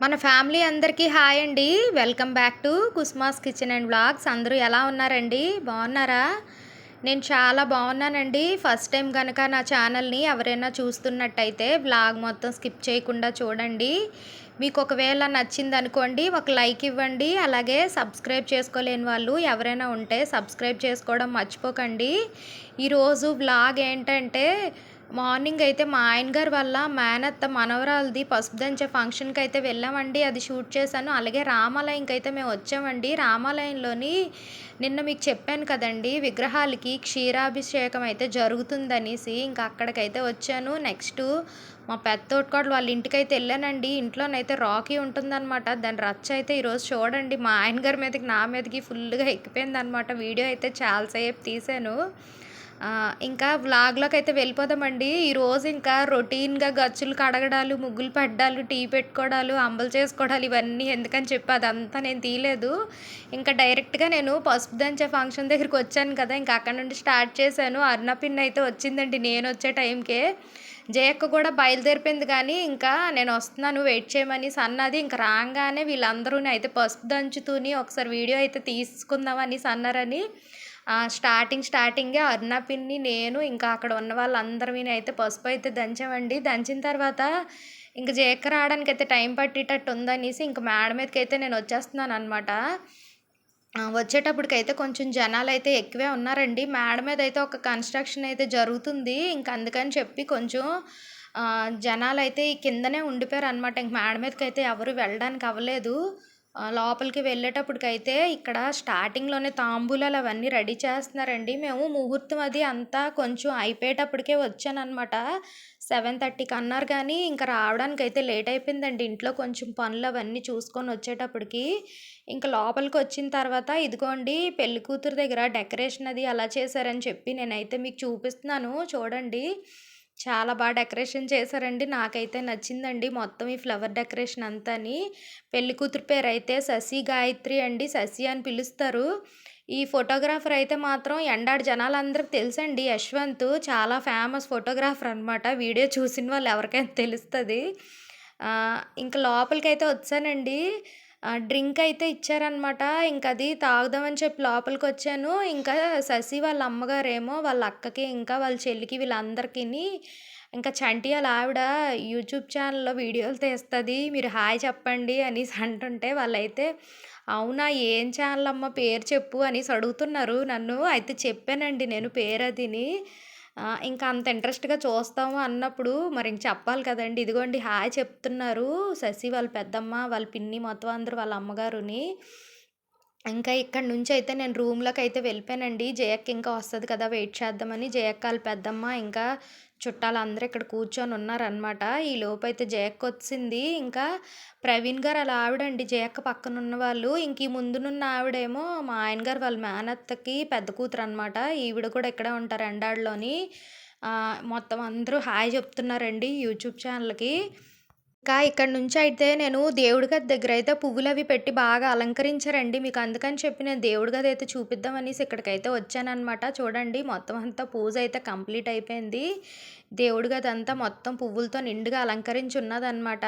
మన ఫ్యామిలీ అందరికీ హాయ్ అండి. Welcome back to కుస్మాస్ kitchen and blogs అందరూ ఎలా ఉన్నారండి? బాగున్నారా? నేను చాలా బాగున్నానండి. ఫస్ట్ టైం కనుక నా ఛానల్ని ఎవరైనా చూస్తున్నట్టయితే బ్లాగ్ మొత్తం స్కిప్ చేయకుండా చూడండి. మీకు ఒకవేళ నచ్చింది అనుకోండి ఒక లైక్ ఇవ్వండి. అలాగే సబ్స్క్రైబ్ చేసుకోలేని వాళ్ళు ఎవరైనా ఉంటే సబ్స్క్రైబ్ చేసుకోవడం మర్చిపోకండి. ఈరోజు బ్లాగ్ ఏంటంటే మార్నింగ్ అయితే మా ఆయన గారు వల్ల మేనత్త మనవరాలది పసుపు దంచే ఫంక్షన్కి అయితే వెళ్ళామండి. అది షూట్ చేశాను. అలాగే రామాలయంకి అయితే మేము వచ్చామండి. రామాలయంలోని నిన్న మీకు చెప్పాను కదండి విగ్రహాలకి క్షీరాభిషేకం అయితే జరుగుతుందనేసి ఇంకా అక్కడికైతే వచ్చాను. నెక్స్ట్ మా పెద్ద వాళ్ళ ఇంటికైతే వెళ్ళానండి. ఇంట్లోనైతే రాకీ ఉంటుందన్నమాట. దాని రచ్చ అయితే ఈరోజు చూడండి. మా ఆయన గారి మీదకి నా మీదకి ఫుల్గా ఎక్కిపోయిందనమాట వీడియో అయితే చాలాసేపు తీశాను. ఇంకా వ్లాగ్లోకి అయితే వెళ్ళిపోదామండి ఈరోజు ఇంకా రొటీన్గా గచ్చులు కడగడాలు ముగ్గులు పడ్డాలు టీ పెట్టుకోవడాలు అంబలు చేసుకోవడాలు ఇవన్నీ ఎందుకని చెప్పి అదంతా నేను తీయలేదు. ఇంకా డైరెక్ట్గా నేను పసుపు దంచే ఫంక్షన్ దగ్గరికి వచ్చాను కదా ఇంకా అక్కడ నుండి స్టార్ట్ చేశాను. అర్ణపిన్ అయితే వచ్చిందండి నేను వచ్చే టైంకే. జయక్క కూడా బయలుదేరిపోయింది కానీ ఇంకా నేను వస్తున్నాను వెయిట్ చేయమని సన్నది ఇంకా రాగానే వీళ్ళందరూ అయితే పసుపు దంచుతూని ఒకసారి వీడియో అయితే తీసుకుందామని సన్నారని స్టార్టింగ్ స్టార్టింగే అరుణ పిన్ని నేను ఇంకా అక్కడ ఉన్న వాళ్ళందరినీ అయితే పసుపు అయితే దంచామండి. దంచిన తర్వాత ఇంక జేక రావడానికి అయితే టైం పట్టేటట్టు ఉందనేసి ఇంక మేడ మీదకి అయితే నేను వచ్చేస్తున్నాను అనమాట వచ్చేటప్పటికైతే కొంచెం జనాలు అయితే ఎక్కువే ఉన్నారండి. మేడ మీద అయితే ఒక కన్స్ట్రక్షన్ అయితే జరుగుతుంది. ఇంక అందుకని చెప్పి కొంచెం జనాలు అయితే కిందనే ఉండిపోయారు అనమాట ఇంక మేడ మీదకి అయితే ఎవరు వెళ్ళడానికి అవ్వలేదు. లోపలికి వెళ్ళేటప్పటికైతే ఇక్కడ స్టార్టింగ్లోనే తాంబూలాలు అవన్నీ రెడీ చేస్తున్నారండి. మేము ముహూర్తం అది అంతా కొంచెం అయిపోయేటప్పటికే వచ్చానమాట సెవెన్ థర్టీకి అన్నారు కానీ ఇంకా రావడానికి అయితే లేట్ అయిపోయిందండి. ఇంట్లో కొంచెం పనులు అవన్నీ చూసుకొని వచ్చేటప్పటికి ఇంకా లోపలికి వచ్చిన తర్వాత ఇదిగోండి పెళ్ళి కూతురు దగ్గర డెకరేషన్ అది అలా చేశారని చెప్పి నేనైతే మీకు చూపిస్తున్నాను. చూడండి. చాలా బాగా డెకరేషన్ చేశారండి. నాకైతే నచ్చిందండి మొత్తం ఈ ఫ్లవర్ డెకరేషన్ అంతాని. పెళ్ళి కూతురు పేరు అయితే శశి గాయత్రి అండి. శశి అని పిలుస్తారు. ఈ ఫోటోగ్రాఫర్ అయితే మాత్రం ఎండాడు జనాలందరికి తెలుసండి. యశ్వంత్ చాలా ఫేమస్ ఫోటోగ్రాఫర్ అనమాట వీడియో చూసిన వాళ్ళు ఎవరికైనా తెలుస్తుంది. ఇంకా లోపలికి అయితే వచ్చానండి. డ్రింక్ అయితే ఇచ్చారనమాట ఇంకా అది తాగుదామని చెప్పి లోపలికి వచ్చాను ఇంకా శశి వాళ్ళ అమ్మగారేమో వాళ్ళ అక్కకి ఇంకా వాళ్ళ చెల్లికి వీళ్ళందరికీ ఇంకా చంటి వాళ్ళ ఆవిడ యూట్యూబ్ ఛానల్లో వీడియోలు తీస్తుంది. మీరు హాయ్ చెప్పండి అనేసి అంటుంటే వాళ్ళైతే అవునా ఏం ఛానల్ అమ్మ? పేరు చెప్పు అనేసి అడుగుతున్నారు నన్ను. అయితే చెప్పానండి నేను పేరు అదిని ఇంకా అంత ఇంట్రెస్ట్గా చూస్తాము అన్నప్పుడు మరి ఇంక చెప్పాలి కదండి. ఇదిగోండి హాయ్ చెప్తున్నారు. శశి వాళ్ళ పెద్దమ్మ వాళ్ళ పిన్ని మొత్తం అందరూ వాళ్ళ అమ్మగారుని. ఇంకా ఇక్కడ నుంచి అయితే నేను రూమ్లోకి అయితే వెళ్ళిపోయానండి. జయక్క ఇంకా వస్తుంది కదా వెయిట్ చేద్దామని. జయక్ వాళ్ళ పెద్దమ్మ ఇంకా చుట్టాలు అందరూ ఇక్కడ కూర్చొని ఉన్నారనమాట ఈ లోపైతే అయితే జయక్క వచ్చింది. ఇంకా ప్రవీణ్ గారు అలా ఆవిడండి జయక్క పక్కన ఉన్న వాళ్ళు. ఇంక ఈ ముందునున్న ఆవిడేమో మా ఆయన గారు వాళ్ళ మేనత్తకి పెద్ద కూతురు అనమాట ఈవిడ కూడా ఇక్కడే ఉంటారు ఎండాడులోని మొత్తం అందరూ హాయ్ చెప్తున్నారండి యూట్యూబ్ ఛానల్కి. ఇంకా ఇక్కడ నుంచి అయితే నేను దేవుడి గది దగ్గర అయితే పువ్వులు అవి పెట్టి బాగా అలంకరించారండి. మీకు అందుకని చెప్పి నేను దేవుడి గది అయితే చూపిద్దాం అనేసి ఇక్కడికైతే వచ్చానమాట చూడండి మొత్తం అంతా పూజ అయితే కంప్లీట్ అయిపోయింది. దేవుడి గది అంతా మొత్తం పువ్వులతో నిండుగా అలంకరించి ఉన్నదనమాట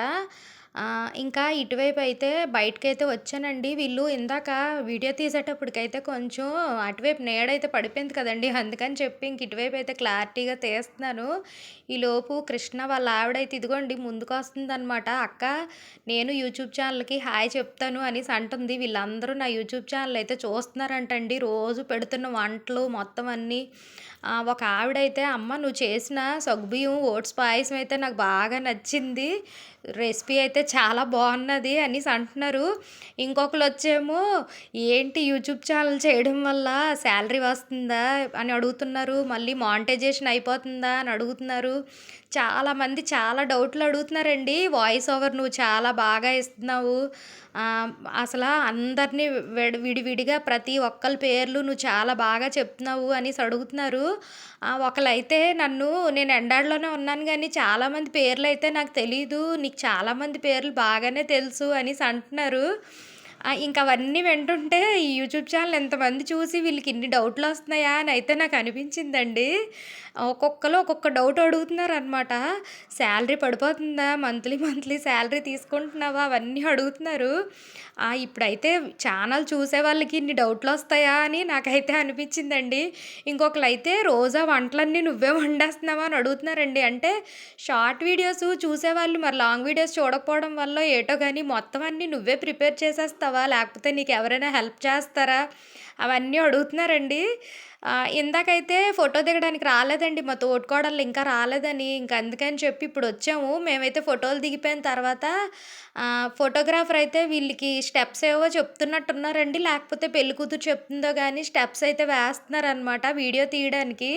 ఇంకా ఇటువైపు అయితే బయటకైతే వచ్చానండి. వీళ్ళు ఇందాక వీడియో తీసేటప్పటికైతే కొంచెం అటువైపు నేడైతే పడిపోయింది కదండి. అందుకని చెప్పి ఇంక ఇటువైపు అయితే క్లారిటీగా తీస్తున్నాను ఈలోపు కృష్ణ వాళ్ళ ఆవిడైతే ఇదిగోండి ముందుకు వస్తుందనమాట అక్క నేను యూట్యూబ్ ఛానల్కి హాయ్ చెప్తాను అనేసి అంటుంది. వీళ్ళందరూ నా యూట్యూబ్ ఛానల్ అయితే చూస్తున్నారంటండి. రోజు పెడుతున్న వంటలు మొత్తం అన్నీ. ఒక ఆవిడైతే అమ్మ నువ్వు చేసిన సగ్బియ్యం ఓట్స్ పాయసం అయితే నాకు బాగా నచ్చింది. రెసిపీ అయితే చాలా బాగున్నది అనేసి అంటున్నారు. ఇంకొకరు వచ్చేమో ఏంటి యూట్యూబ్ ఛానల్ చేయడం వల్ల శాలరీ వస్తుందా? అని అడుగుతున్నారు. మళ్ళీ మానిటైజేషన్ అయిపోతుందా అని అడుగుతున్నారు. చాలామంది చాలా డౌట్లు అడుగుతున్నారండి. వాయిస్ ఓవర్ నువ్వు చాలా బాగా ఇస్తున్నావు. అసలు అందరినీ విడివిడిగా ప్రతి ఒక్కరి పేర్లు నువ్వు చాలా బాగా చెప్తున్నావు అనేసి అడుగుతున్నారు. ఒకళ్ళైతే నన్ను నేను ఎండాడలోనే ఉన్నాను కానీ చాలామంది పేర్లు అయితే నాకు తెలీదు నీకు చాలామంది పేర్లు బాగానే తెలుసు అనేసి అంటున్నారు ఇంకా ఇంక అవన్నీ వింటుంటే ఈ యూట్యూబ్ ఛానల్ ఎంతమంది చూసి వీళ్ళకి ఇన్ని డౌట్లు వస్తున్నాయా అని అయితే నాకు అనిపించిందండి. ఒక్కొక్కరు ఒక్కొక్క డౌట్ అడుగుతున్నారనమాట. "శాలరీ పడిపోతుందా? మంత్లీ మంత్లీ శాలరీ తీసుకుంటున్నావా?" అవన్నీ అడుగుతున్నారు. ఇప్పుడైతే ఛానల్ చూసే వాళ్ళకి ఇన్ని డౌట్లు వస్తాయా అని నాకైతే అనిపించిందండి. ఇంకొకళ్ళైతే "రోజా వంటలన్నీ నువ్వే వండేస్తున్నావా?" అని అడుగుతున్నారండి. అంటే షార్ట్ వీడియోస్ చూసేవాళ్ళు మరి లాంగ్ వీడియోస్ చూడకపోవడం వల్ల ఏటో కానీ మొత్తం అన్నీ నువ్వే ప్రిపేర్ చేసేస్తావా? లేకపోతే నీకు ఎవరైనా హెల్ప్ చేస్తారా? అవన్నీ అడుగుతున్నారండి. ఇందాకైతే ఫోటో దిగడానికి రాలేదండి మా తోడుకోడళ్ళు ఇంకా రాలేదని. ఇంక అందుకని చెప్పి ఇప్పుడు వచ్చాము మేమైతే ఫోటోలు దిగిపోయిన తర్వాత ఫోటోగ్రాఫర్ అయితే వీళ్ళకి స్టెప్స్ ఏవో చెప్తున్నట్టున్నారండి. లేకపోతే పెళ్ళికూతురు చెప్తుందో కానీ స్టెప్స్ అయితే వేస్తున్నారనమాట వీడియో తీయడానికి.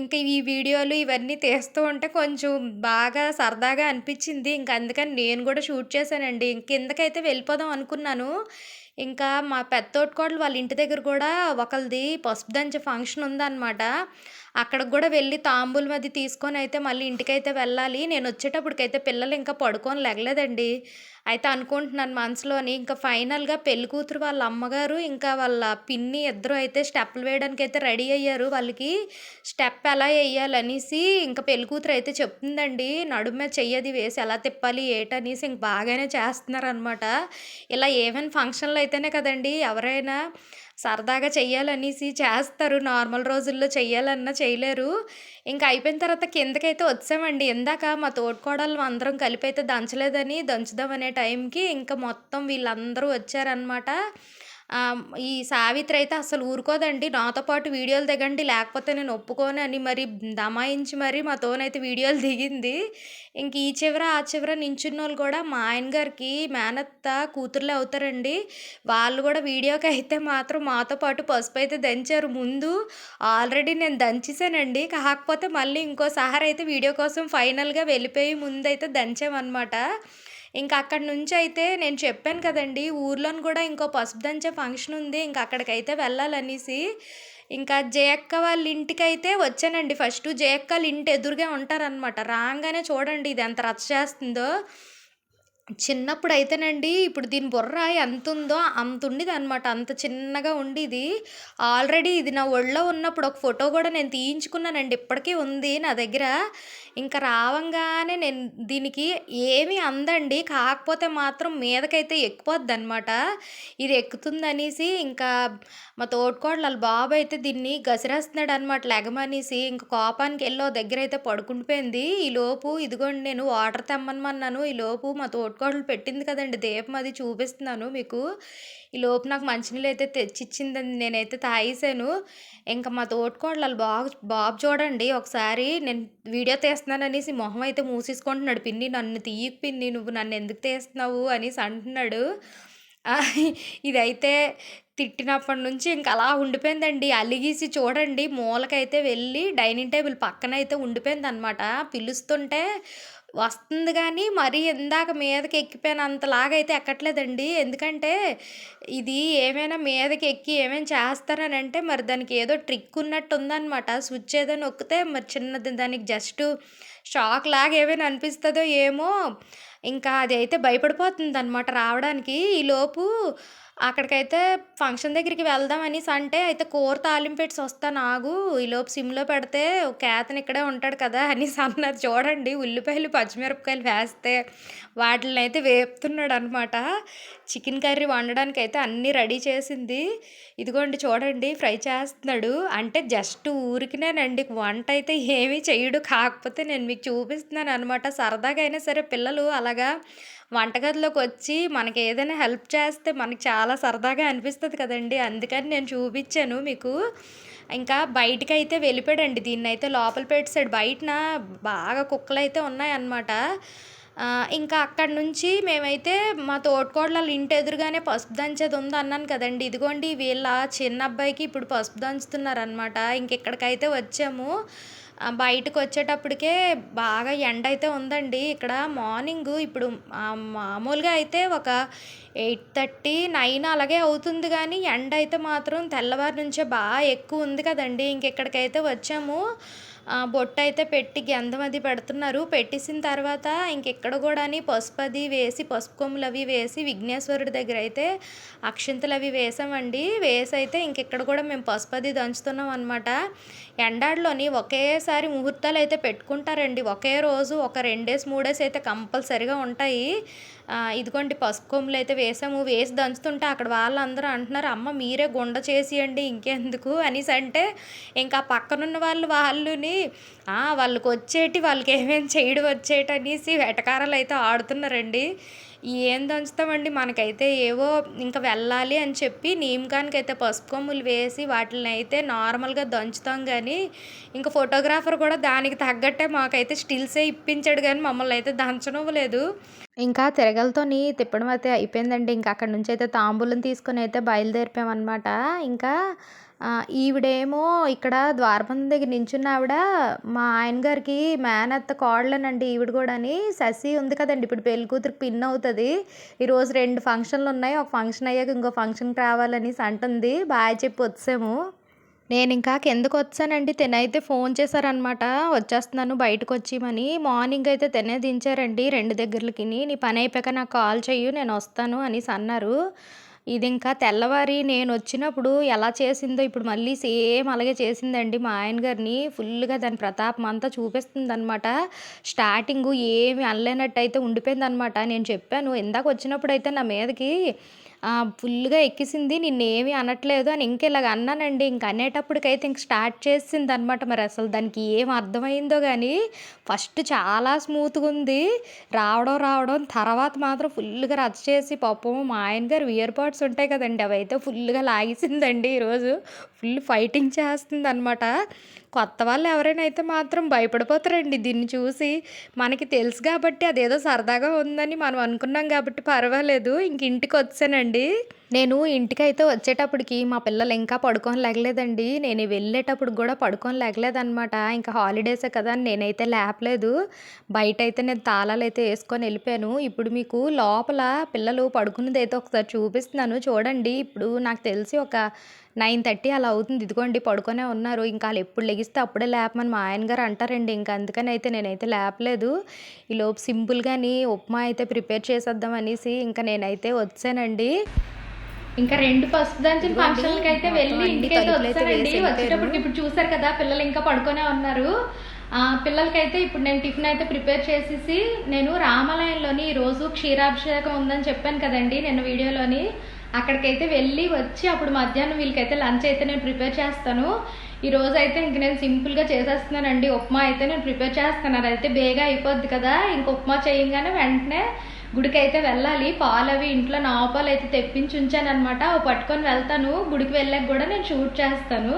ఇంకా ఈ వీడియోలు ఇవన్నీ తీస్తూ ఉంటే కొంచెం బాగా సరదాగా అనిపించింది. ఇంకా అందుకని నేను కూడా షూట్ చేశానండి. కిందకైతే వెళ్ళిపోదాం అనుకున్నాను. ఇంకా మా పెద్ద తోటికోడలు వాళ్ళ ఇంటి దగ్గర కూడా ఒకరిది పసుపు దంచే ఫంక్షన్ ఉందన్నమాట. అక్కడికి కూడా వెళ్ళి తాంబూలం అది అయితే మళ్ళీ ఇంటికైతే వెళ్ళాలి. నేను వచ్చేటప్పటికైతే పిల్లలు ఇంకా పడుకొని లెగలేదండి. అయితే అనుకుంటున్నాను మనసులోని ఇంకా ఫైనల్‌గా పెళ్ళికూతురు వాళ్ళ అమ్మగారు, ఇంకా వాళ్ళ పిన్ని ఇద్దరు అయితే స్టెప్పులు అయితే రెడీ అయ్యారు. వాళ్ళకి స్టెప్ ఎలా వేయాలనేసి ఇంకా పెళ్ళి పెళ్ళికూతురు అయితే చెప్తుందండి. నడుము చెయ్యది వేసి ఎలా తిప్పాలి ఏటనేసి ఇంక బాగానే చేస్తున్నారనమాట. ఇలా ఏమైనా ఫంక్షన్‌లో అయితేనే కదండీ ఎవరైనా సరదాగా చెయ్యాలనేసి చేస్తారు. నార్మల్ రోజుల్లో చెయ్యాలన్నా చేయలేరు. ఇంకా అయిపోయిన తర్వాత కిందకైతే వచ్చామండి. ఇందాక మా తోడుకోడలు అందరం కలిపి అయితే దంచలేదని దంచుదామనే టైంకి ఇంకా మొత్తం వీళ్ళందరూ వచ్చారనమాట. ఈ సావిత్రి అయితే అసలు ఊరుకోదండి. నాతో పాటు వీడియోలు దిగండి లేకపోతే నేను ఒప్పుకోను అని మరి దమాయించి మరి మాతోనైతే వీడియోలు దిగింది. ఇంక ఈ చివర, ఆ చివర నించున్నోళ్ళు కూడా మా ఆయన గారికి మేనత్త కూతుర్లే అవుతారండి. వాళ్ళు కూడా వీడియోకి అయితే మాత్రం మాతో పాటు పసుపయితే దంచారు. ముందు ఆల్రెడీ నేను దంచేసానండి. కాకపోతే మళ్ళీ ఇంకోసారయితే వీడియో కోసం ఫైనల్‌గా వెళ్ళిపోయి ముందైతే దంచామన్నమాట ఇంక అక్కడి నుంచయితే నేను చెప్పాను కదండీ! ఊర్లోని కూడా ఇంకో పసుపు దంచే ఫంక్షన్ ఉంది. ఇంకా అక్కడికైతే వెళ్ళాలనేసి ఇంకా జయక్క వాళ్ళ ఇంటికైతే వచ్చానండి ఫస్ట్ జయక్క వాళ్ళ ఇంటి ఎదురుగా ఉంటారనమాట. రాగానే చూడండి ఇది ఎంత రచ్చ చేస్తుందో. చిన్నప్పుడు అయితేనండి ఇప్పుడు దీని బుర్ర ఎంత ఉందో అంత ఉండేది అనమాట అంత చిన్నగా ఉండేది. ఆల్రెడీ ఇది నా ఒళ్ళో ఉన్నప్పుడు ఒక ఫోటో కూడా నేను తీయించుకున్నానండి. ఇప్పటికీ ఉంది నా దగ్గర. ఇంకా రావంగానే నేను దీనికి ఏమి అందండి. కాకపోతే మాత్రం మీదకైతే ఎక్కిపోద్దనమాట. ఇది ఎక్కుతుందనేసి ఇంకా మా తోడుకోడలు వాళ్ళ బాబు అయితే దీన్ని గసిరేస్తున్నాడనమాట లెగమనేసి. ఇంక కోపానికెళ్ళి దగ్గర అయితే పడుకుండిపోయింది. ఈలోపు ఇదిగోండి నేను వాటర్ తెమ్మనమన్నాను. ఈలోపు మా తోటికోడలు పెట్టింది కదండి దీపం అది చూపిస్తున్నాను మీకు. ఈ లోపు నాకు మంచినీళ్ళైతే తెచ్చిచ్చిందండి. నేనైతే తాగేసాను. ఇంకా మా తోటికోడలు ఆళ్ళ బాబు బాబు చూడండి ఒకసారి నేను వీడియో తీస్తున్నాననేసి మొహం అయితే మూసేసుకుంటున్నాడు. పిన్ని నన్ను తీయకు పిన్ని నువ్వు నన్ను ఎందుకు తీస్తున్నావు అనేసి అంటున్నాడు. ఇదైతే తిట్టినప్పటి నుంచి ఇంక అలా ఉండిపోయిందండి. అలిగేసి చూడండి మూలకైతే వెళ్ళి డైనింగ్ టేబుల్ పక్కన అయితే ఉండిపోయిందనమాట. పిలుస్తుంటే వస్తుంది కానీ మరీ ఇందాక మీదకి ఎక్కిపోయినంతలాగా అయితే ఎక్కట్లేదండి. ఎందుకంటే ఇది ఏమైనా మీదకి ఎక్కి ఏమైనా చేస్తారనంటే మరి దానికి ఏదో ట్రిక్ ఉన్నట్టు ఉందన్నమాట స్విచ్ ఏదో నొక్కితే మరి చిన్నది దానికి జస్ట్ షాక్ లాగా ఏమైనా అనిపిస్తుందో ఏమో! ఇంకా అది అయితే భయపడిపోతుందనమాట రావడానికి. ఈలోపు అక్కడికైతే ఫంక్షన్ దగ్గరికి వెళ్దాం అనేసి అంటే, అయితే కూర తాలింపెట్స్ వస్తాను ఆగు. ఈలోపు సిమ్‌లో పెడితే కేతను ఇక్కడే ఉంటాడు కదా! అనేసి అన్నారు. చూడండి ఉల్లిపాయలు, పచ్చిమిరపకాయలు వేస్తే వాటిలనైతే వేపుతున్నాడనమాట. చికెన్ కర్రీ వండడానికైతే అన్నీ రెడీ చేసింది. ఇదిగోండి చూడండి ఫ్రై చేస్తున్నాడు. అంటే జస్ట్ ఊరికినేనండి వంటయితే ఏమీ చేయడు కాకపోతే నేను మీకు చూపిస్తున్నాను అనమాట సరదాగా అయినా సరే పిల్లలు అలాగా వంటగదిలోకి వచ్చి మనకి ఏదైనా హెల్ప్ చేస్తే మనకి చాలా సరదాగా అనిపిస్తుంది కదండీ! అందుకని నేను చూపించాను మీకు. ఇంకా బయటికైతే వెళ్ళిపోయాడండి. దీన్నైతే లోపల పెట్టేసాడు. బయటన బాగా కుక్కలు అయితే ఉన్నాయన్నమాట. ఇంకా అక్కడి నుంచి మేమైతే మా తోటకోడల ఇంటి ఎదురుగానే పసుపు దంచేది ఉంది అన్నాను కదండి ఇదిగోండి వీళ్ళ చిన్న అబ్బాయికి ఇప్పుడు పసుపు దంచుతున్నారనమాట. ఇంకిక్కడికైతే వచ్చాము. బయటకు బయటకొచ్చేటప్పటికే బాగా ఎండ అయితే ఉందండి. ఇక్కడ మార్నింగు ఇప్పుడు మామూలుగా అయితే ఒక 8:30, 9 అలాగే అవుతుంది కానీ ఎండ అయితే మాత్రం తెల్లవారి నుంచే బాగా ఎక్కువ ఉంది కదండీ! ఇంకిక్కడికైతే వచ్చాము. బొట్ట బొట్టు అయితే పెట్టి గంధం అది పెడుతున్నారు. పెట్టేసిన తర్వాత ఇంకెక్కడ కూడా పసుపు అది వేసి పసుపు కొమ్ములు అవి వేసి విఘ్నేశ్వరుడి దగ్గర అయితే అక్షింతలు అవి వేసామండి. వేసి అయితే ఇంకెక్కడ కూడా మేము పసుపు అది దంచుతున్నాం అనమాట ఎండాడిలోని ఒకేసారి ముహూర్తాలు అయితే పెట్టుకుంటారండి. ఒకే రోజు ఒక రెండేసి మూడేసి అయితే కంపల్సరిగా ఉంటాయి. ఇదిగోండి పసుపు కొమ్ములు అయితే వేసాము వేసి దంచుతుంటే అక్కడ వాళ్ళందరూ అంటున్నారు అమ్మ మీరే గుండ చేసియండి ఇంకెందుకు? అనేసి అంటే ఇంకా పక్కనున్న వాళ్ళు వాళ్ళుని వాళ్ళకి వచ్చేటి వాళ్ళకి ఏమేమి చేయడం వచ్చేటి అనేసి వెటకారాలు అయితే ఆడుతున్నారండి. ఏం దంచుతామండి మనకైతే ఏవో ఇంకా వెళ్ళాలి అని చెప్పి నీమ్కానికి అయితే పసుపు కొమ్ములు వేసి వాటిని అయితే నార్మల్గా దంచుతాం కానీ ఇంకా ఫోటోగ్రాఫర్ కూడా దానికి తగ్గట్టే మాకైతే స్టిల్సే ఇప్పించాడు కానీ మమ్మల్ని అయితే దంచడం లేదు ఇంకా తిరగలతోని తిప్పడం అయితే అయిపోయిందండి. ఇంకా అక్కడ నుంచి అయితే తాంబూలం తీసుకొని అయితే బయలుదేరిపోయామన్నమాట. ఇంకా ఈవిడేమో ఇక్కడ ద్వారబంధం దగ్గర నించున్న ఆవిడ మా ఆయన గారికి మేనత్త కోడలనండి ఈవిడ కూడాని. శశి ఉంది కదండి ఇప్పుడు పెళ్ళి కూతురు పిన్ అవుతుంది. ఈరోజు రెండు ఫంక్షన్లు ఉన్నాయి ఒక ఫంక్షన్ అయ్యాక ఇంకో ఫంక్షన్కి రావాలనేసి అంటుంది. బాగా చెప్పి వచ్చాము నేను ఇంకా కిందకు వచ్చానండి తినైతే ఫోన్ చేశారనమాట వచ్చేస్తున్నాను బయటకు వచ్చేయమని. మార్నింగ్ అయితే తినే దించారండి రెండు దగ్గరలకి నీ పని అయిపోయాక నాకు కాల్ చెయ్యు నేను వస్తాను అనేసి అన్నారు. ఇది ఇంకా తెల్లవారి నేను వచ్చినప్పుడు ఎలా చేసిందో ఇప్పుడు మళ్ళీ సేమ్ అలాగే చేసిందండి మా ఆయన గారిని. ఫుల్గా దాని ప్రతాపం అంతా చూపిస్తుంది అనమాట స్టార్టింగ్ ఏమి అనలేనట్టు అయితే ఉండిపోయింది అనమాట నేను చెప్పాను ఇందాక వచ్చినప్పుడు అయితే నా మీదకి ఫుల్గా ఎక్కిసింది నిన్నేమి అనట్లేదు అని ఇంకెలాగ అన్నానండి. ఇంక అనేటప్పటికైతే ఇంక స్టార్ట్ చేసింది అనమాట మరి అసలు దానికి ఏం అర్థమైందో కానీ ఫస్ట్ చాలా స్మూత్గా ఉంది రావడం రావడం తర్వాత మాత్రం ఫుల్గా రచ్చ చేసి పాపం మా ఆయన గారు ఇయర్ పాడ్స్ ఉంటాయి కదండి అవి అయితే ఫుల్గా లాగేసిందండి ఈరోజు. ఫుల్ ఫైటింగ్ చేస్తుంది అనమాట కొత్త వాళ్ళు ఎవరైనా అయితే మాత్రం భయపడిపోతారండి. దీన్ని చూసి మనకి తెలుసు కాబట్టి అదేదో సరదాగా ఉందని మనం అనుకున్నాం కాబట్టి పర్వాలేదు. ఇంక ఇంటికి వచ్చానండి. నేను ఇంటికైతే వచ్చేటప్పటికి మా పిల్లలు ఇంకా పడుకొని లేగలేదండి. నేను వెళ్ళేటప్పుడు కూడా పడుకొని లేగలేదన్నమాట. ఇంకా హాలిడేసే కదా అని నేనైతే లేపలేదు. బయట అయితే నేను తాళాలు అయితే వేసుకొని వెళ్ళిపోయాను. ఇప్పుడు మీకు లోపల పిల్లలు పడుకున్నది అయితే ఒకసారి చూపిస్తున్నాను. చూడండి ఇప్పుడు నాకు తెలిసి ఒక నైన్ థర్టీ అలా అవుతుంది. ఇదిగోండి పడుకొనే ఉన్నారు. ఇంకా వాళ్ళు ఎప్పుడు లెగిస్తే అప్పుడే లేపమని మా ఆయన గారు అంటారండి. ఇంకా అందుకని అయితే నేనైతే లేపలేదు. ఈ లోపు సింపుల్గాని ఉప్మా అయితే ప్రిపేర్ చేసేద్దాం అనేసి ఇంకా నేనైతే వచ్చానండి. ఇంకా రెండు పసుపు దంచిన ఫంక్షన్లకి అయితే వెళ్ళి ఇంటికైతే అయితే వేసి వచ్చేటప్పటికి ఇప్పుడు చూసారు కదా పిల్లలు ఇంకా పడుకొనే ఉన్నారు. ఆ పిల్లలకైతే ఇప్పుడు నేను టిఫిన్ అయితే ప్రిపేర్ చేసేసి నేను రామాలయంలోని ఈ రోజు క్షీరాభిషేకం ఉందని చెప్పాను కదండి నిన్న వీడియోలోని. అక్కడికైతే వెళ్ళి వచ్చి అప్పుడు మధ్యాహ్నం వీళ్ళకైతే లంచ్ అయితే నేను ప్రిపేర్ చేస్తాను. ఈ రోజు అయితే ఇంక నేను సింపుల్గా చేసేస్తున్నానండి. ఉప్మా అయితే నేను ప్రిపేర్ చేస్తాను. అదైతే బేగా అయిపోద్ది కదా ఇంక ఉప్మా చేయంగానే వెంటనే గుడికి అయితే వెళ్ళాలి. పాలు అవి ఇంట్లో నాపాలు అయితే తెప్పించి ఉంచాను అనమాట పట్టుకొని వెళ్తాను. గుడికి వెళ్ళాక కూడా నేను షూట్ చేస్తాను.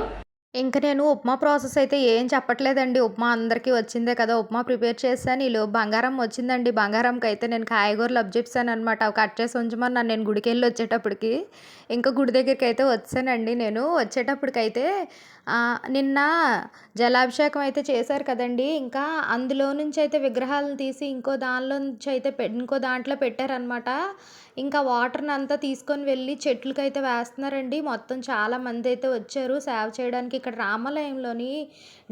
ఇంక నేను ఉప్మా ప్రాసెస్ అయితే ఏం చెప్పట్లేదండి. ఉప్మా అందరికీ వచ్చిందే కదా ఉప్మా ప్రిపేర్ చేశాను. ఈలో బంగారం వచ్చిందండి. బంగారంకి అయితే నేను కాయగూరలు అబ్జెప్సాను అనమాట అవి కట్ చేసి ఉంచమన్నాను నేను గుడికి వెళ్ళి వచ్చేటప్పటికి. ఇంకా గుడి దగ్గరికి అయితే వచ్చానండి నేను. వచ్చేటప్పటికైతే నిన్న జలాభిషేకం అయితే చేశారు కదండి. ఇంకా అందులో నుంచి అయితే విగ్రహాలను తీసి ఇంకో దానిలో నుంచి అయితే పె- ఇంకో దాంట్లో పెట్టారనమాట ఇంకా వాటర్ని అంతా తీసుకొని వెళ్ళి చెట్లకి అయితే వేస్తున్నారండి. మొత్తం చాలా మంది అయితే వచ్చారు. సేవ చేయడానికి ఇక్కడ రామాలయంలోని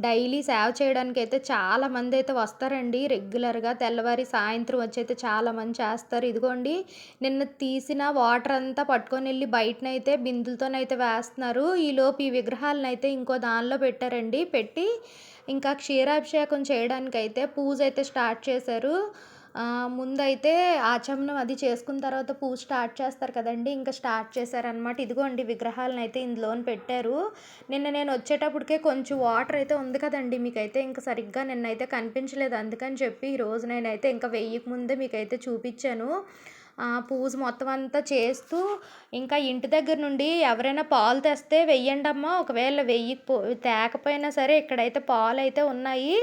డైలీ సేవ చేయడానికి అయితే చాలా మంది అయితే వస్తారండి. రెగ్యులర్గా తెల్లవారి సాయంత్రం వచ్చి అయితే చాలా మంది చేస్తారు. ఇదిగోండి నిన్న తీసిన వాటర్ అంతా పట్టుకొని వెళ్ళి బయటనైతే బిందులతోనైతే వేస్తున్నారు. ఈలోపు ఈ విగ్రహాలను అయితే ఇంకో దానిలో పెట్టారండి. పెట్టి ఇంకా క్షీరాభిషేకం చేయడానికైతే పూజ అయితే స్టార్ట్ చేశారు. ముందైతే ఆచమనం అది చేసుకున్న తర్వాత పూజ స్టార్ట్ చేస్తారు కదండి. ఇంకా స్టార్ట్ చేశారనమాట ఇదిగోండి విగ్రహాలను అయితే ఇందులోని పెట్టారు. నిన్న నేను వచ్చేటప్పటికే కొంచెం వాటర్ అయితే ఉంది కదండి. మీకైతే ఇంకా సరిగ్గా నిన్నైతే కనిపించలేదు. అందుకని చెప్పి ఈరోజు నేనైతే ఇంకా వెయ్యక ముందే మీకైతే చూపించాను. పూజ మొత్తం అంతా చేస్తూ ఇంకా ఇంటి దగ్గర నుండి ఎవరైనా పాలు తెస్తే వెయ్యండి అమ్మా. ఒకవేళ వెయ్యి తేకపోయినా సరే ఇక్కడైతే పాలు అయితే ఉన్నాయి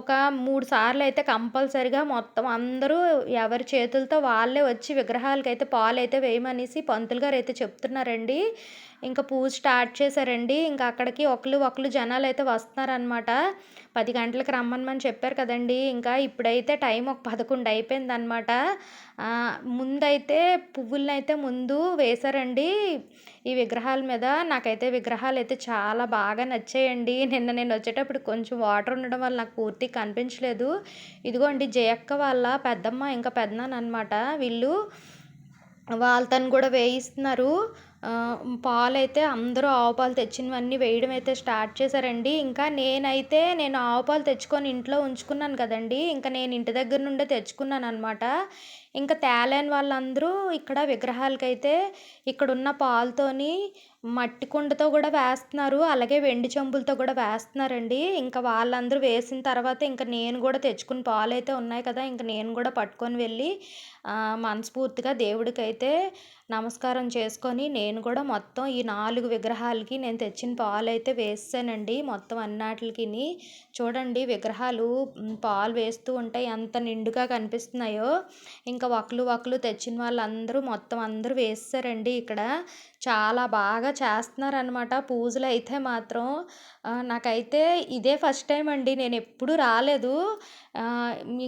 ఒక మూడు సార్లు అయితే కంపల్సరిగా మొత్తం అందరూ ఎవరి చేతులతో వాళ్ళే వచ్చి విగ్రహాలకైతే అయితే పాలు అయితే వేయమనేసి పంతులు గారు అయితే చెప్తున్నారండి. ఇంకా పూజ స్టార్ట్ చేశారండి. ఇంకా అక్కడికి ఒకళ్ళు ఒకళ్ళు జనాలు అయితే వస్తున్నారనమాట పది గంటలకు రమ్మనమని చెప్పారు కదండి. ఇంకా ఇప్పుడైతే టైం ఒక పదకొండు అయిపోయిందనమాట ముందైతే పువ్వులను అయితే ముందు వేశారండి. ఈ విగ్రహాల మీద నాకైతే విగ్రహాలు అయితే చాలా బాగా నచ్చాయండి. నిన్న నేను వచ్చేటప్పుడు కొంచెం వాటర్ ఉండడం వల్ల నాకు పూర్తి కనిపించలేదు. ఇదిగోండి జయక్క వాళ్ళ పెద్దమ్మ ఇంకా పెద్దనాన్న అనమాట వీళ్ళు. వాళ్ళతను కూడా వేయిస్తున్నారు. పాలైతే అందరూ ఆవు పాలు తెచ్చినవన్నీ వేయడం అయితే స్టార్ట్ చేశారండి. ఇంకా నేనైతే నేను ఆవు పాలు తెచ్చుకొని ఇంట్లో ఉంచుకున్నాను కదండి. ఇంకా నేను ఇంటి దగ్గర నుండే తెచ్చుకున్నాను అనమాట ఇంకా తేలేని వాళ్ళందరూ ఇక్కడ విగ్రహాలకైతే ఇక్కడ ఉన్న పాలతోని మట్టి కుండతో కూడా వేస్తున్నారు. అలాగే వెండి చెంబులతో కూడా వేస్తున్నారండి. ఇంకా వాళ్ళందరూ వేసిన తర్వాత ఇంకా నేను కూడా తెచ్చుకున్న పాలు అయితే ఉన్నాయి కదా ఇంకా నేను కూడా పట్టుకొని వెళ్ళి మనస్ఫూర్తిగా దేవుడికి అయితే నమస్కారం చేసుకొని నేను కూడా మొత్తం ఈ నాలుగు విగ్రహాలకి నేను తెచ్చిన పాలు అయితే వేసానండి. మొత్తం అన్నాటికి చూడండి విగ్రహాలు పాలు వేస్తూ ఉంటే ఎంత నిండుగా కనిపిస్తున్నాయో. ఇంకా ఒకళ్ళు ఒకళ్ళు తెచ్చిన వాళ్ళందరూ మొత్తం అందరూ వేస్తారండి ఇక్కడ. చాలా బాగా చేస్తున్నారనమాట పూజలు అయితే మాత్రం నాకైతే ఇదే ఫస్ట్ టైం అండి. నేను ఎప్పుడు రాలేదు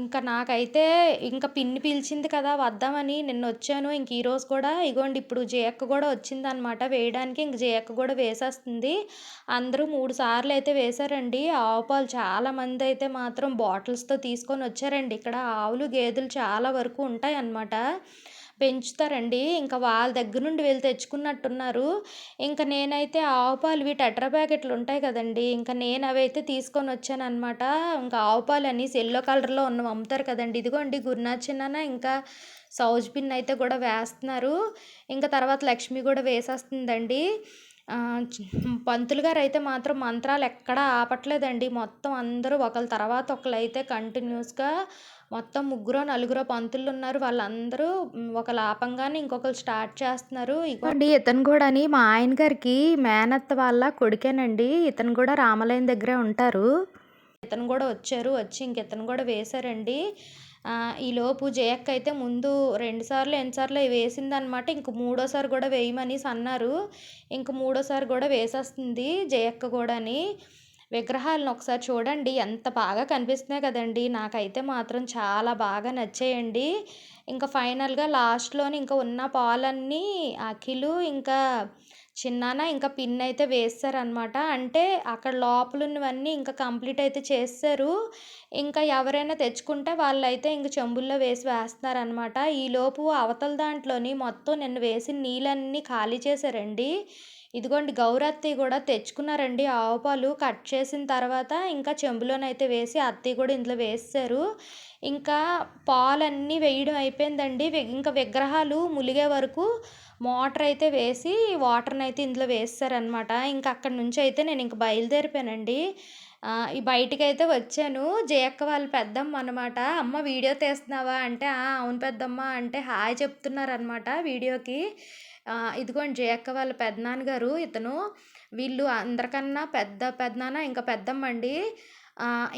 ఇంకా నాకైతే ఇంకా పిన్ని పిలిచింది కదా వద్దామని నిన్న వచ్చాను ఇంక ఈరోజు కూడా ఇగోండి ఇప్పుడు జేయక్క కూడా వచ్చిందనమాట వేయడానికి. ఇంక జేయక్క కూడా వేసేస్తుంది. అందరూ మూడు సార్లు అయితే వేశారండి ఆవు పాలు చాలా మంది అయితే మాత్రం బాటిల్స్తో తీసుకొని వచ్చారండి ఇక్కడ ఆవులు గేదెలు చాలా వరకు ఉంటాయి అన్నమాట పెంచుతారండి. ఇంకా వాళ్ళ దగ్గర నుండి వీళ్ళు తెచ్చుకున్నట్టున్నారు. ఇంకా నేనైతే ఆవు పాలు టెట్రా ప్యాకెట్లు ఉంటాయి కదండి. ఇంకా నేను అవి అయితే తీసుకొని వచ్చాను అనమాట ఇంకా ఆవు పాలు అనేసి ఎల్లో కలర్లో ఉన్నవి అమ్ముతారు కదండి. ఇదిగోండి గురునాచిన్న ఇంకా సౌజ్ పిన్ అయితే కూడా వేస్తున్నారు. ఇంకా తర్వాత లక్ష్మి కూడా వేసేస్తుందండి. పంతులు గారు అయితే మాత్రం మంత్రాలు ఎక్కడా ఆపట్లేదండి. మొత్తం అందరూ ఒకళ్ళ తర్వాత ఒకళ్ళు అయితే కంటిన్యూస్గా మొత్తం ముగ్గురో నలుగురో పంతులు ఉన్నారు వాళ్ళందరూ మ్, ఒకళ్ళు ఆపంగానే ఇంకొకరు స్టార్ట్ చేస్తున్నారు. ఇగోండి ఇతను కూడా మా ఆయన గారికి మేనత్త వాళ్ళ కొడుకేనండి. ఇతను కూడా రామలయం దగ్గరే ఉంటారు. ఇతను కూడా వచ్చారు. వచ్చి ఇంక ఇతను కూడా వేశారండి. ఈలోపు జయక్క అయితే ముందు రెండు సార్లు ఎన్నిసార్లు వేసిందనమాట. ఇంక మూడోసారి కూడా వేయమనేసి అన్నారు. ఇంక మూడోసారి కూడా వేసేస్తుంది జయక్క కూడాని విగ్రహాలను ఒకసారి చూడండి. ఎంత బాగా కనిపిస్తున్నాయి కదండి. నాకైతే మాత్రం చాలా బాగా నచ్చాయండి. ఇంకా ఫైనల్గా లాస్ట్లోని ఇంకా ఉన్న పాలన్నీ అఖిలు ఇంకా చిన్నాన ఇంకా పిన్ అయితే వేస్తారనమాట అంటే అక్కడ లోపల ఉన్నవన్నీ ఇంకా కంప్లీట్ అయితే చేస్తారు. ఇంకా ఎవరైనా తెచ్చుకుంటే వాళ్ళైతే ఇంక చెంబుల్లో వేసి వేస్తున్నారనమాట ఈలోపు అవతల దాంట్లోని మొత్తం నిన్న వేసిన నీళ్ళన్నీ ఖాళీ చేశారండి. ఇదిగోండి గౌరత్తయ్య కూడా తెచ్చుకున్నారండి. ఆవు పాలు కట్ చేసిన తర్వాత ఇంకా చెంబులోనైతే వేసి అత్తయ్య కూడా ఇందులో వేస్తారు. ఇంకా పాలన్నీ వేయడం అయిపోయిందండి. ఇంకా విగ్రహాలు ములిగే వరకు మోటార్ అయితే వేసి వాటర్ని అయితే ఇందులో వేస్తారనమాట ఇంకా అక్కడి నుంచి అయితే నేను ఇంక బయలుదేరిపోయానండి. ఈ బయటికి అయితే వచ్చాను. జయక్క వాళ్ళ పెద్దమ్మ అనమాట అమ్మ వీడియో తీస్తున్నావా? అంటే అవును పెద్దమ్మ. అంటే హాయ్ చెప్తున్నారనమాట వీడియోకి. ఇదిగోండి జయక్క వాళ్ళ పెద్దనాన్నగారు ఇతను. వీళ్ళు అందరికన్నా పెద్ద పెద్దనాన్న ఇంకా పెద్దమ్మ అండి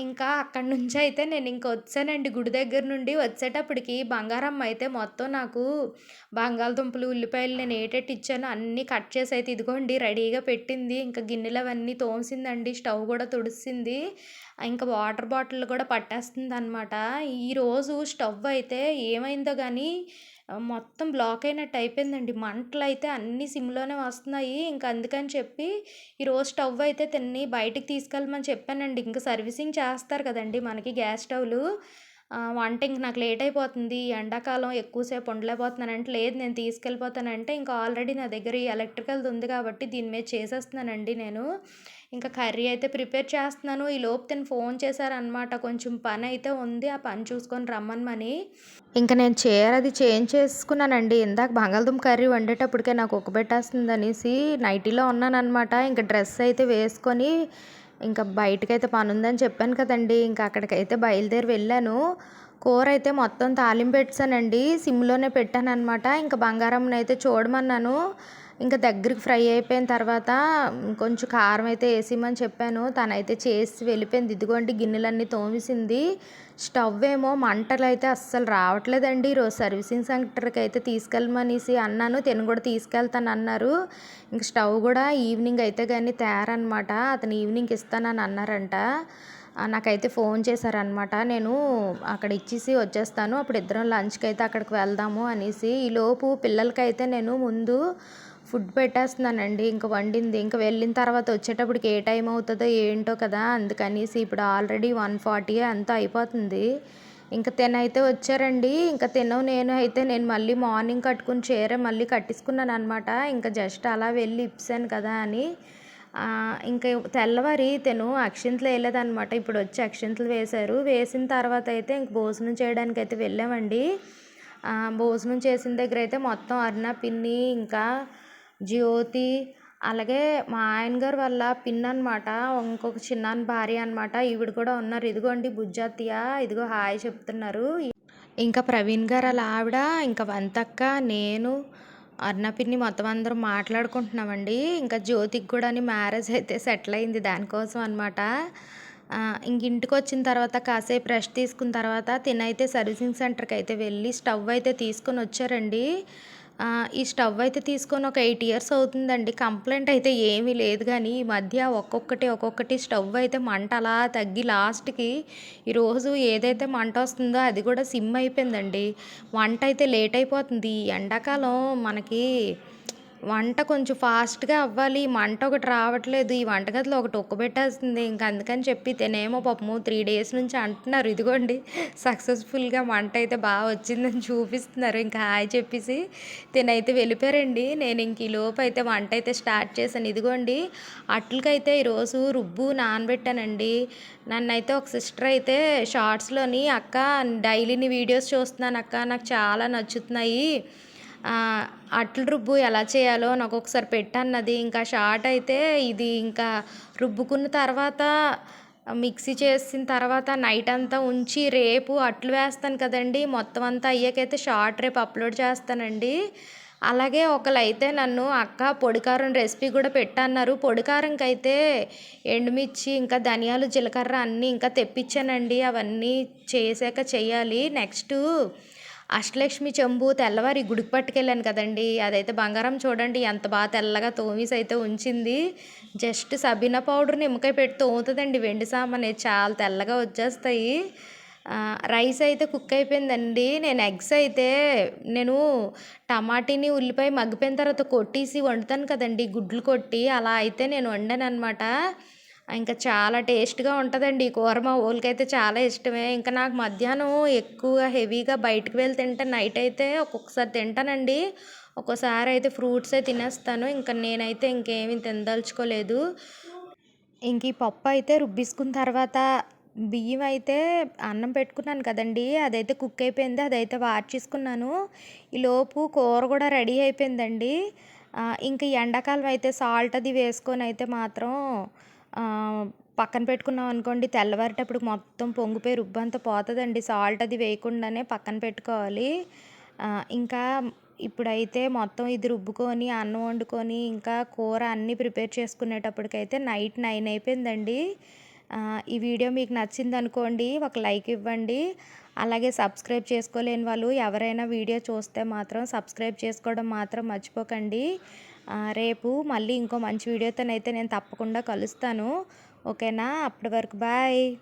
ఇంకా అక్కడి నుంచి అయితే నేను ఇంక వచ్చానండి. గుడి దగ్గర నుండి వచ్చేటప్పటికి బంగారమ్మ అయితే మొత్తం నాకు బంగాళదుంపలు ఉల్లిపాయలు నేను ఏటెట్టు ఇచ్చానో అన్నీ కట్ చేసి అయితే ఇదిగోండి రెడీగా పెట్టింది. ఇంకా గిన్నెలు అవన్నీ తోమసిందండి. స్టవ్ కూడా తుడిసింది. ఇంకా వాటర్ బాటిల్ కూడా పట్టేస్తుంది అనమాట ఈరోజు స్టవ్ అయితే ఏమైందో కానీ మొత్తం బ్లాక్ అయినట్టు అయిపోయిందండి. మంటలు అయితే అన్ని సిమ్లోనే వస్తున్నాయి. ఇంకా అందుకని చెప్పి ఈరోజు స్టవ్ అయితే తిన్ని బయటికి తీసుకెళ్ళమని చెప్పానండి. ఇంకా సర్వీసింగ్ చేస్తారు కదండి మనకి గ్యాస్ స్టవ్లు. వంట ఇంక నాకు లేట్ అయిపోతుంది ఎండాకాలం ఎక్కువసేపు ఉండలేకపోతున్నానంటే లేదు నేను తీసుకెళ్ళిపోతానంటే ఇంకా ఆల్రెడీ నా దగ్గర ఈ ఎలక్ట్రికల్ది ఉంది కాబట్టి దీని మీద చేసేస్తున్నానండి నేను. ఇంకా కర్రీ అయితే ప్రిపేర్ చేస్తున్నాను. ఈ లోపు తను ఫోన్ చేశారనమాట కొంచెం పని అయితే ఉంది ఆ పని చూసుకొని రమ్మనమని ఇంకా నేను చీర అది చేంజ్ చేసుకున్నానండి. ఇందాక బంగాళదుంప కర్రీ వండేటప్పటికే నాకు ఉక్కబెట్టేస్తుంది అనేసి నైటీలో ఉన్నానమాట ఇంకా డ్రెస్ అయితే వేసుకొని ఇంకా బయటకైతే పని ఉందని చెప్పాను కదండి. ఇంకా అక్కడికైతే బయలుదేరి వెళ్ళాను. కూర అయితే మొత్తం తాలింపు పెట్టానండి సిమ్లోనే పెట్టాను అనమాట ఇంకా బంగారం అయితే చూడమన్నాను. ఇంకా దగ్గరికి ఫ్రై అయిపోయిన తర్వాత కొంచెం కారం అయితే వేసిమని చెప్పాను. తనైతే చేసి వెళ్ళిపోయింది. ఇదిగోండి గిన్నెలన్నీ తోమేసింది. స్టవ్ ఏమో మంటలు అయితే అస్సలు రావట్లేదండి. ఈరోజు సర్వీసింగ్ సెంటర్కి అయితే తీసుకెళ్ళమనేసి అన్నాను. తిను కూడా తీసుకెళ్తాను అన్నారు. ఇంక స్టవ్ కూడా ఈవినింగ్ అయితే కానీ తేరనమాట. అతను ఈవినింగ్ ఇస్తానని అన్నారంట. నాకైతే ఫోన్ చేశారనమాట. నేను అక్కడ ఇచ్చేసి వచ్చేస్తాను. అప్పుడు ఇద్దరం లంచ్కి అయితే అక్కడికి వెళ్దాము అనేసి. ఈలోపు పిల్లలకైతే నేను ముందు ఫుడ్ పెట్టేస్తున్నానండి. ఇంకా వండింది. ఇంకా వెళ్ళిన తర్వాత వచ్చేటప్పటికి ఏ టైం అవుతుందో ఏంటో కదా అందుకనేసి ఇప్పుడు ఆల్రెడీ వన్ ఫార్టీ అంతా అయిపోతుంది. ఇంకా తినైతే వచ్చారండి. ఇంకా తిన నేను అయితే నేను మళ్ళీ మార్నింగ్ కట్టుకుని చీర మళ్ళీ కట్టించుకున్నాను అనమాట ఇంకా జస్ట్ అలా వెళ్ళి ఇప్పాను కదా అని. ఇంకా తెల్లవారి తిను అక్షింతలు వేయలేదనమాట ఇప్పుడు వచ్చి అక్షింతలు వేశారు. వేసిన తర్వాత అయితే ఇంక భోజనం చేయడానికి అయితే వెళ్ళామండి. భోజనం చేసిన దగ్గర అయితే మొత్తం అరుణ పిన్ని ఇంకా జ్యోతి. అలాగే మా ఆయన గారు వాళ్ళ పిన్ అనమాట ఇంకొక చిన్నాన్న భార్య అనమాట ఈవిడ కూడా ఉన్నారు. ఇదిగోండి బుజ్జాతీయ ఇదిగో హాయ్ చెప్తున్నారు. ఇంకా ప్రవీణ్ గారు అలా ఆవిడ ఇంకా వంతక్క నేను అర్ణపిన్ని మొత్తం అందరం మాట్లాడుకుంటున్నామండి. ఇంకా జ్యోతికి కూడా మ్యారేజ్ అయితే సెటిల్ అయింది దానికోసం అనమాట ఇంక ఇంటికి వచ్చిన తర్వాత కాసేపు రెస్ట్ తీసుకున్న తర్వాత తినైతే సర్వీసింగ్ సెంటర్కి అయితే వెళ్ళి స్టవ్ అయితే తీసుకొని వచ్చారండి. ఈ స్టవ్ అయితే తీసుకొని ఒక ఎయిట్ ఇయర్స్ అవుతుందండి. కంప్లైంట్ అయితే ఏమీ లేదు కానీ ఈ మధ్య ఒక్కొక్కటి ఒక్కొక్కటి స్టవ్ అయితే మంట అలా తగ్గి లాస్ట్కి ఈరోజు ఏదైతే మంట వస్తుందో అది కూడా సిమ్ అయిపోయిందండి. వంట అయితే లేట్ అయిపోతుంది. ఎండాకాలం మనకి వంట కొంచెం ఫాస్ట్గా అవ్వాలి. ఈ మంట ఒకటి రావట్లేదు. ఈ వంటగదిలో ఒకటి ఉక్కబెట్టేస్తుంది. ఇంక అందుకని చెప్పి తినేమో పాపము త్రీ డేస్ నుంచి అంటున్నారు. ఇదిగోండి సక్సెస్ఫుల్గా మంట అయితే బాగా వచ్చిందని చూపిస్తున్నారు. ఇంకా హాయ్ చెప్పేసి తినైతే వెళ్ళిపోయారండి. నేను ఇంక ఈ లోపు అయితే వంట అయితే స్టార్ట్ చేశాను. ఇదిగోండి అట్లకైతే ఈరోజు రుబ్బు నానబెట్టానండి. నన్ను అయితే ఒక సిస్టర్ అయితే షార్ట్స్లోని అక్క డైలీని వీడియోస్ చూస్తున్నాను అక్క నాకు చాలా నచ్చుతున్నాయి. అట్ల రుబ్బు ఎలా చేయాలో నాకు ఒకసారి పెట్టన్నది. ఇంకా షార్ట్ అయితే ఇది ఇంకా రుబ్బుకున్న తర్వాత మిక్సీ చేసిన తర్వాత నైట్ అంతా ఉంచి రేపు అట్లు వేస్తాను కదండి. మొత్తం అంతా అయ్యాకైతే షార్ట్ రేపు అప్లోడ్ చేస్తానండి. అలాగే ఒకరైతే నన్ను అక్క పొడికారం రెసిపీ కూడా పెట్టన్నారు. పొడికారంకి అయితే ఎండుమిర్చి ఇంకా ధనియాలు జీలకర్ర అన్నీ ఇంకా తెప్పించానండి. అవన్నీ చేశాక చేయాలి నెక్స్ట్ అష్టలక్ష్మి చెంబు తెల్లవారి గుడికి పట్టుకెళ్ళాను కదండి. అదైతే బంగారం చూడండి ఎంత బాగా తెల్లగా తోమేసి అయితే ఉంచింది. జస్ట్ సబీనా పౌడర్ నిమ్మకాయ పెట్టి తోముతుందండి వెండి సామాన్. చాలా తెల్లగా వచ్చేస్తాయి. రైస్ అయితే కుక్ అయిపోయిందండి. నేను ఎగ్స్ అయితే నేను టమాటీని ఉల్లిపాయ మగ్గిపోయిన తర్వాత కొట్టేసి వండుతాను కదండి గుడ్లు కొట్టి. అలా అయితే నేను వండాను అనమాట ఇంకా చాలా టేస్ట్గా ఉంటుందండి. ఈ కూర మా ఊళ్ళకైతే చాలా ఇష్టమే. ఇంకా నాకు మధ్యాహ్నం ఎక్కువ హెవీగా బయటకు వెళ్ళి తింటే నైట్ అయితే ఒక్కొక్కసారి తింటానండి. ఒక్కోసారి అయితే ఫ్రూట్సే తినేస్తాను. ఇంకా నేనైతే ఇంకేమీ తినదలుచుకోలేదు. ఇంక ఈ పప్పు అయితే రుబ్బిసుకున్న తర్వాత బియ్యం అయితే అన్నం పెట్టుకున్నాను కదండి. అదైతే కుక్ అయిపోయింది. అదైతే వార్చేసుకున్నాను. ఈలోపు కూర కూడా రెడీ అయిపోయిందండి. ఇంకా ఎండాకాలం అయితే సాల్ట్ అది వేసుకొని అయితే మాత్రం పక్కన పెట్టుకున్నాం అనుకోండి తెల్లవారేటప్పుడు మొత్తం పొంగిపోయి రుబ్బంతా పోతుందండి. సాల్ట్ అది వేయకుండానే పక్కన పెట్టుకోవాలి. ఇంకా ఇప్పుడైతే మొత్తం ఇది రుబ్బుకొని అన్నం వండుకొని ఇంకా కూర అన్నీ ప్రిపేర్ చేసుకునేటప్పటికైతే నైట్ నైన్ అయిపోయిందండి. ఈ వీడియో మీకు నచ్చింది అనుకోండి ఒక లైక్ ఇవ్వండి. అలాగే సబ్స్క్రైబ్ చేసుకోలేని వాళ్ళు ఎవరైనా వీడియో చూస్తే మాత్రం సబ్స్క్రైబ్ చేసుకోవడం మాత్రం మర్చిపోకండి. రేపు మళ్ళీ ఇంకో మంచి వీడియోతోనైతే నేను తప్పకుండా కలుస్తాను. ఓకేనా? అప్పటి వరకు బాయ్.